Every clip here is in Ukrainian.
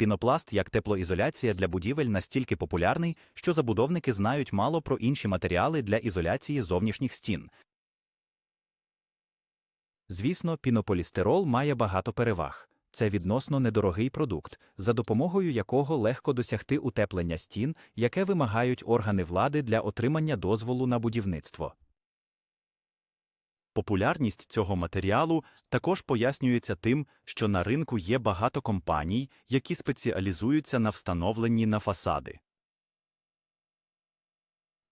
Пінопласт як теплоізоляція для будівель настільки популярний, що забудовники знають мало про інші матеріали для ізоляції зовнішніх стін. Звісно, пінополістирол має багато переваг. Це відносно недорогий продукт, за допомогою якого легко досягти утеплення стін, яке вимагають органи влади для отримання дозволу на будівництво. Популярність цього матеріалу також пояснюється тим, що на ринку є багато компаній, які спеціалізуються на встановленні на фасади.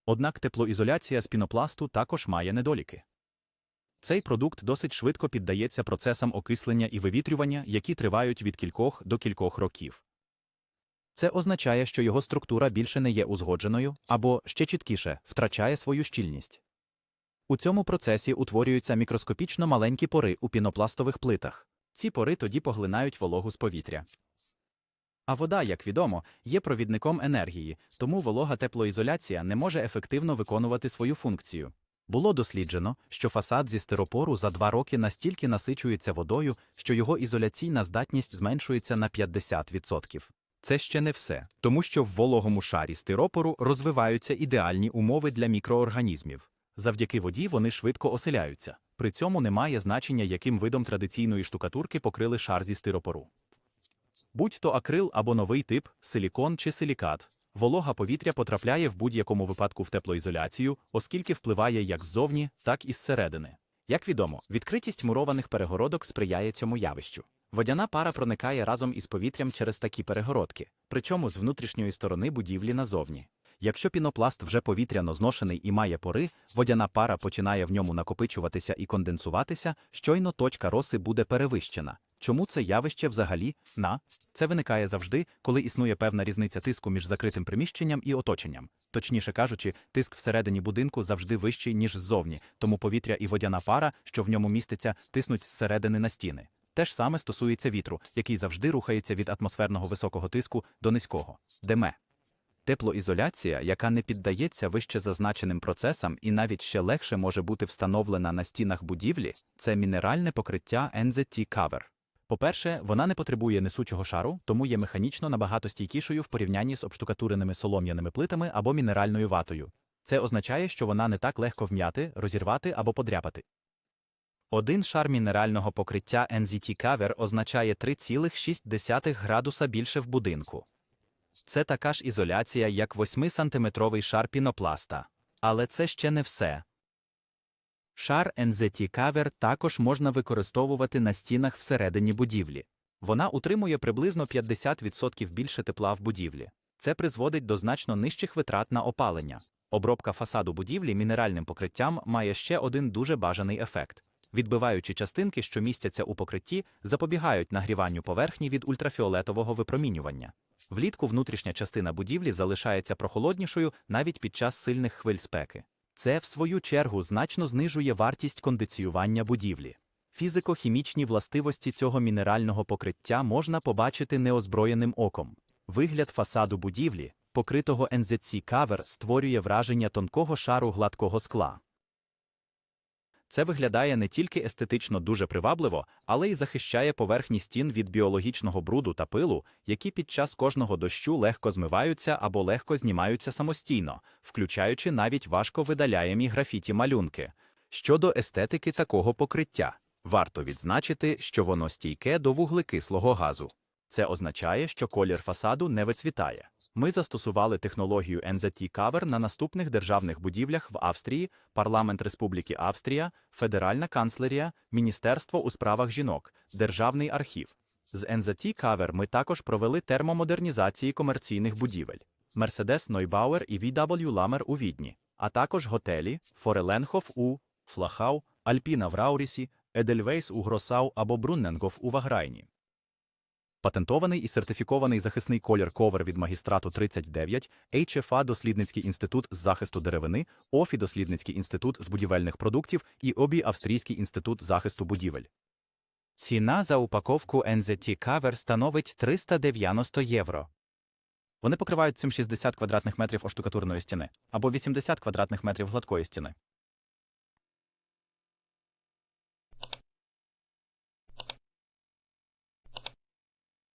Однак теплоізоляція з пінопласту також має недоліки. Цей продукт досить швидко піддається процесам окислення і вивітрювання, які тривають від кількох до кількох років. Це означає, що його структура більше не є узгодженою або, ще чіткіше, втрачає свою щільність. У цьому процесі утворюються мікроскопічно маленькі пори у пінопластових плитах. Ці пори тоді поглинають вологу з повітря. А вода, як відомо, є провідником енергії, тому волога теплоізоляція не може ефективно виконувати свою функцію. Було досліджено, що фасад зі стиропору за два роки настільки насичується водою, що його ізоляційна здатність зменшується на 50%. Це ще не все, тому що в вологому шарі стиропору розвиваються ідеальні умови для мікроорганізмів. Завдяки воді вони швидко оселяються. При цьому немає значення, яким видом традиційної штукатурки покрили шар зі стиропору. Будь то акрил або новий тип, силікон чи силікат, волога повітря потрапляє в будь-якому випадку в теплоізоляцію, оскільки впливає як ззовні, так і зсередини. Як відомо, відкритість мурованих перегородок сприяє цьому явищу. Водяна пара проникає разом із повітрям через такі перегородки, причому з внутрішньої сторони будівлі назовні. Якщо пінопласт вже повітряно зношений і має пори, водяна пара починає в ньому накопичуватися і конденсуватися, щойно точка роси буде перевищена. Чому це явище взагалі на це виникає завжди, коли існує певна різниця тиску між закритим приміщенням і оточенням. Точніше кажучи, тиск всередині будинку завжди вищий, ніж ззовні, тому повітря і водяна пара, що в ньому міститься, тиснуть зсередини на стіни. Те ж саме стосується вітру, який завжди рухається від атмосферного високого тиску до низького. Деме. Теплоізоляція, яка не піддається вище зазначеним процесам і навіть ще легше може бути встановлена на стінах будівлі, це мінеральне покриття NZT Cover. По-перше, вона не потребує несучого шару, тому є механічно набагато стійкішою в порівнянні з обштукатуреними солом'яними плитами або мінеральною ватою. Це означає, що вона не так легко вм'яти, розірвати або подряпати. Один шар мінерального покриття NZT Cover означає 3,6 градуса більше в будинку. Це така ж ізоляція, як 8-сантиметровий шар пінопласта. Але це ще не все. Шар NZT Cover також можна використовувати на стінах всередині будівлі. Вона утримує приблизно 50% більше тепла в будівлі. Це призводить до значно нижчих витрат на опалення. Обробка фасаду будівлі мінеральним покриттям має ще один дуже бажаний ефект. Відбиваючі частинки, що містяться у покритті, запобігають нагріванню поверхні від ультрафіолетового випромінювання. Влітку внутрішня частина будівлі залишається прохолоднішою навіть під час сильних хвиль спеки. Це, в свою чергу, значно знижує вартість кондиціювання будівлі. Фізико-хімічні властивості цього мінерального покриття можна побачити неозброєним оком. Вигляд фасаду будівлі, покритого NZC кавер, створює враження тонкого шару гладкого скла. Це виглядає не тільки естетично дуже привабливо, але й захищає поверхні стін від біологічного бруду та пилу, які під час кожного дощу легко змиваються або легко знімаються самостійно, включаючи навіть важко видаляємі графіті малюнки. Щодо естетики такого покриття, варто відзначити, що воно стійке до вуглекислого газу. Це означає, що колір фасаду не вицвітає. Ми застосували технологію NZT Cover на наступних державних будівлях в Австрії, Парламент Республіки Австрія, Федеральна канцлерія, Міністерство у справах жінок, Державний архів. З NZT Cover ми також провели термомодернізації комерційних будівель. Mercedes Neubauer і VW Lammer у Відні, а також готелі Фореленхоф у Флахау, Альпіна в Раурісі, Едельвейс у Гросау або Брунненгоф у Ваграйні. Патентований і сертифікований захисний колір ковер від магістрату 39, HFA Дослідницький інститут з захисту деревини, ОФІ Дослідницький інститут з будівельних продуктів і ОБІ Австрійський інститут захисту будівель. Ціна за упаковку NZT Cover становить 390 євро. Вони покривають цим 60 квадратних метрів оштукатурної стіни або 80 квадратних метрів гладкої стіни.